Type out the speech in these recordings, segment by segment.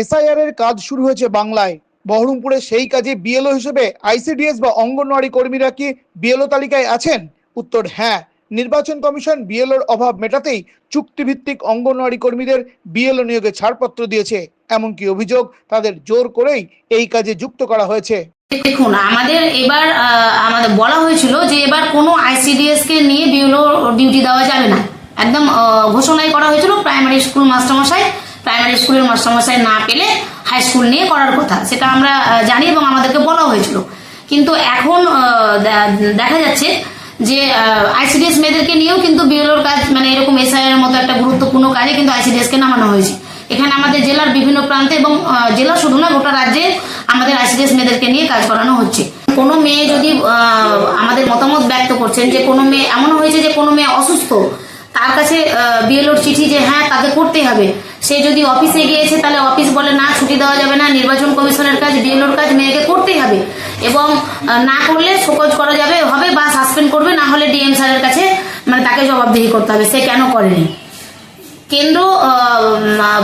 SIR এর কাজ শুরু হয়েছে বাংলায়। বহরমপুরে সেই কাজে বিএলও হিসেবে আইসিডিএস বা অঙ্গনওয়াড়ি কর্মীরা কি বিএলও তালিকায় আছেন? উত্তর হ্যাঁ। নির্বাচন কমিশন বিএলওর অভাব মেটাতেই চুক্তিভিত্তিক অঙ্গনওয়াড়ি কর্মীদের বিএলও নিয়োগে ছাড়পত্র দিয়েছে। এমনকি অভিযোগ, তাদের জোর করেই এই কাজে যুক্ত করা হয়েছে। দেখুন, আমাদের এবার আমাদের বলা হয়েছিল যে এবার কোনো আইসিডিএস কে নিয়ে বিউলো ডিউটি দেওয়া যাবে না। একদম ঘোষণাই করা হয়েছিল প্রাইমারি স্কুল মাস্টারমশাই। প্রাইমারি স্কুলের মাস্টারমশাই না পেলে হাই স্কুল নিয়ে করার কথা, সেটা আমরা জানি এবং আমাদেরকে বলা হয়েছিল। কিন্তু এখন দেখা যাচ্ছে যে আইসিডিএস মেয়েদেরকে নিয়েও কিন্তু বিএলওর কাজ মানে এরকম এসআইআর মতো একটা গুরুত্বপূর্ণ কাজে কিন্তু আইসিডিএস কে নামানো হয়েছে। এখানে আমাদের জেলার বিভিন্ন প্রান্তে এবং জেলা শুধু না, গোটা রাজ্যে আমাদের আইসিডিএস মেয়েদেরকে নিয়ে কাজ করানো হচ্ছে। কোনো মেয়ে যদি আমাদের মতামত ব্যক্ত করছেন যে কোনো মেয়ে এমন হয়েছে যে কোনো মেয়ে অসুস্থ, তার কাছে বিএলওর চিঠি যে হ্যাঁ তাকে করতে হবে সে যদি অফিসে গিয়েছে, তাহলে অফিস বলে, না, ছুটি দেওয়া যাবে না, নির্বাচন কমিশনের কাজ, বিএলওর কাজ মেয়েকে করতেই হবে। এবং না করলে শোকজ করা যাবে, হবে বা সাসপেন্ড করবে, না হলে ডিএম স্যারের কাছে মানে তাকে জবাবদিহি করতে হবে। সে কেন করেনি? কেন্দ্র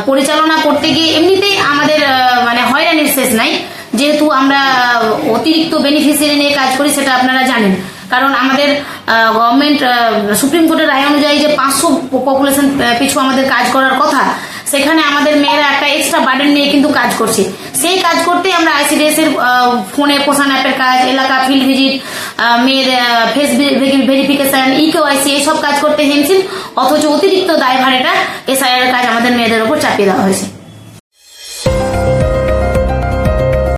পরিচালনা করতে গিয়ে এমনিতেই আমাদের মানে হয়রানির শেষ নাই। যেহেতু আমরা অতিরিক্ত বেনিফিসিয়ারি নিয়ে কাজ করি, সেটা আপনারা জানেন। কারণ আমাদের গভর্নমেন্ট সুপ্রিম কোর্টের রায় অনুযায়ী যে পাঁচশো পপুলেশন পিছু আমাদের কাজ করার কথা সেখানে আমাদের মেয়েরা একটা এক্সট্রা বার্ডেন নিয়ে কিন্তু কাজ করছে। সেই কাজ করতেই আমরা আইসিডিএস এর ফোনে পোষণ অ্যাপের কাজ, এলাকা ফিল্ড ভিজিট মেয়ের ফেস ভেরিফিকেশন ইকেওয়াইসি এসব কাজ করতে হেনছেন অথচ অতিরিক্ত দায়ভার এটা এসআইআর কাজ আমাদের মেয়েদের উপর চাপিয়ে দেওয়া হয়েছে।